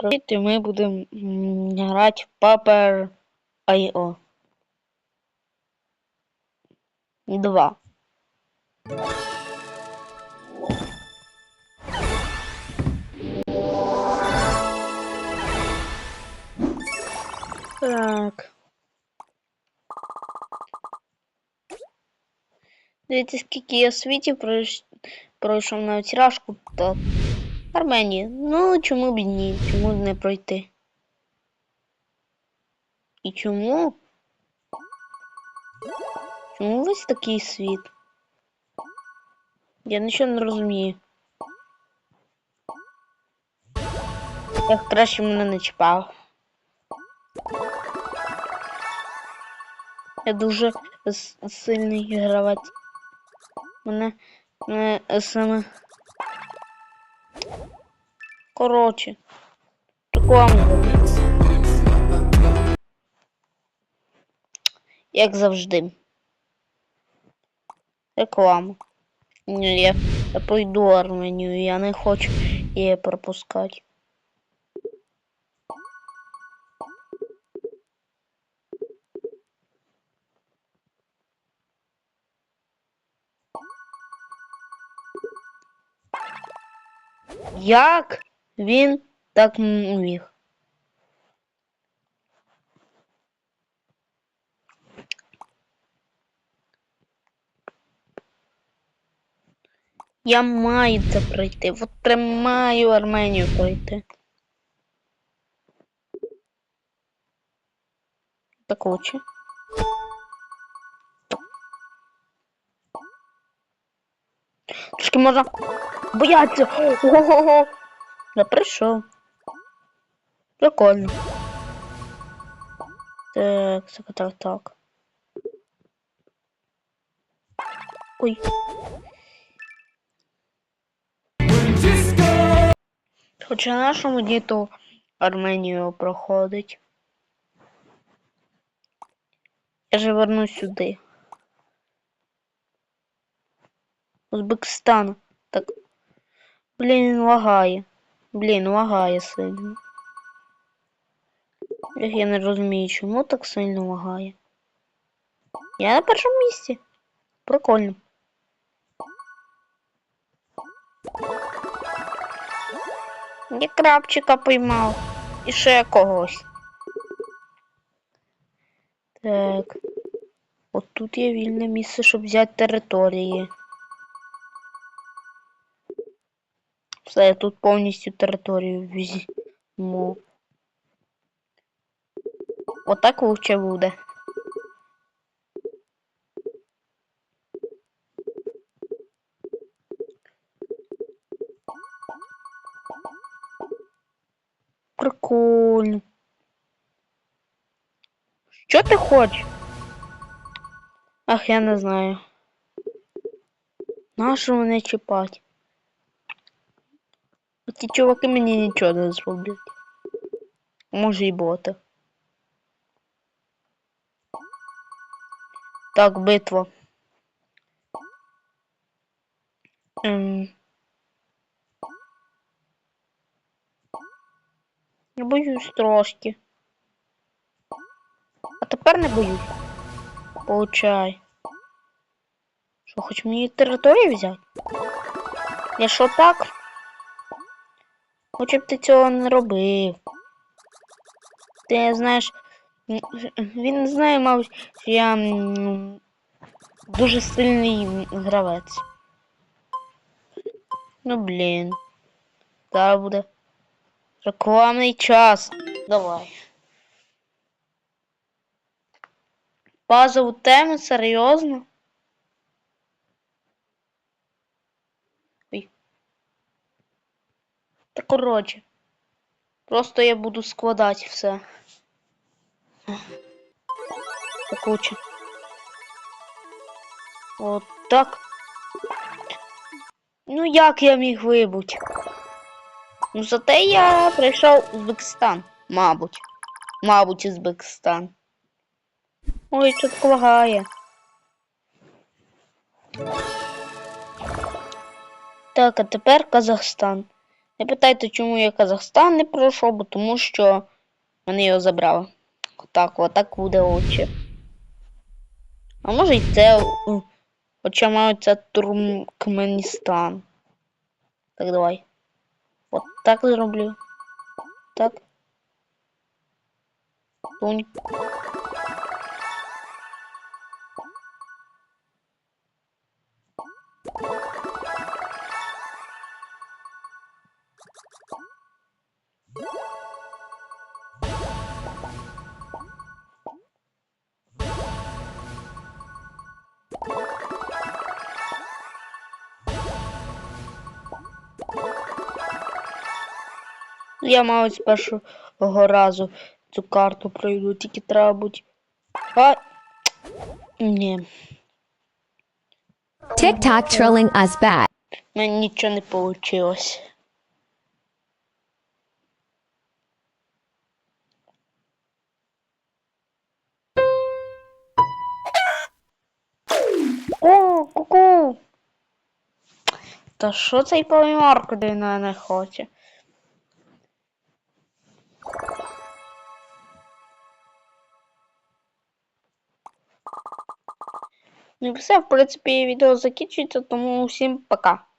Привіт, ми будемо грати в Paper IO 2. Так. Дивіться, скільки я світів пройш- пройшов на тяжку та Арменії. Ну, чому б ні? Чому не пройти? І чому? Чому весь такий світ? Я нічого не розумію. Я краще мене не чіпав. Я дуже сильний гравець. Мене, мене саме. Коротше. Рекламу. Як завжди. Реклама. Ні, я, я пойду Арменію, я не хочу її пропускати. Як він так міг? Я маю це пройти. От прям маю Арменію пройти. Так лучше. Трошки можна бояться. Ого-го. Я прийшов. Прикольно. Так, так, так. Ой. Хоча нашому діту Арменію проходить. Я же вернусь сюди. Узбекистан. Так. Блін, лагає. Блін, лагає сильно. Я не розумію, чому так сильно лагає. Я на першому місці. Прикольно. Я крабчика поймав. І ще когось. Так. От тут є вільне місце, щоб взяти території. Все, я тут повністю територію візьму. Отак лучше буде. Прикольно. Що ти хочеш? Ах, я не знаю. Нащо мене чіпати? Ці чуваки мені нічого не зроблять. Може і боти. Так, битва. Ем... Я боюсь трошки. А тепер не боюсь. Получай. Що, хоч мені територію взяти? Я що так? Хоча б ти цього не робив. Ти знаєш, він знає, мабуть, що я дуже сильний гравець. Ну блін. Зараз буде рекламний час. Давай. Базову тему, серйозно? Ой. Та коротше. Просто я буду складати все. Так. От так. Ну як я міг вибути? Ну зате я прийшов в Узбекистан. Мабуть. Мабуть, Узбекистан. Ой, тут лагає. Так, а тепер Казахстан. Не питайте, чому я Казахстан не пройшов, бо тому що вони його забрали. Отак, отак буде очі. А може й це. Хоча мають це Туркменістан. Так, давай. От так зроблю. Так. Тунь. Я маю з першого разу цю карту пройду, тільки треба бути. А. Ні, TikTok trolling us bad. в мене нічого не вийшло. О, ку-ку. Та що цей полімар куди не хоче? Ну і все, в принципі, відео закінчується, тому всім пока.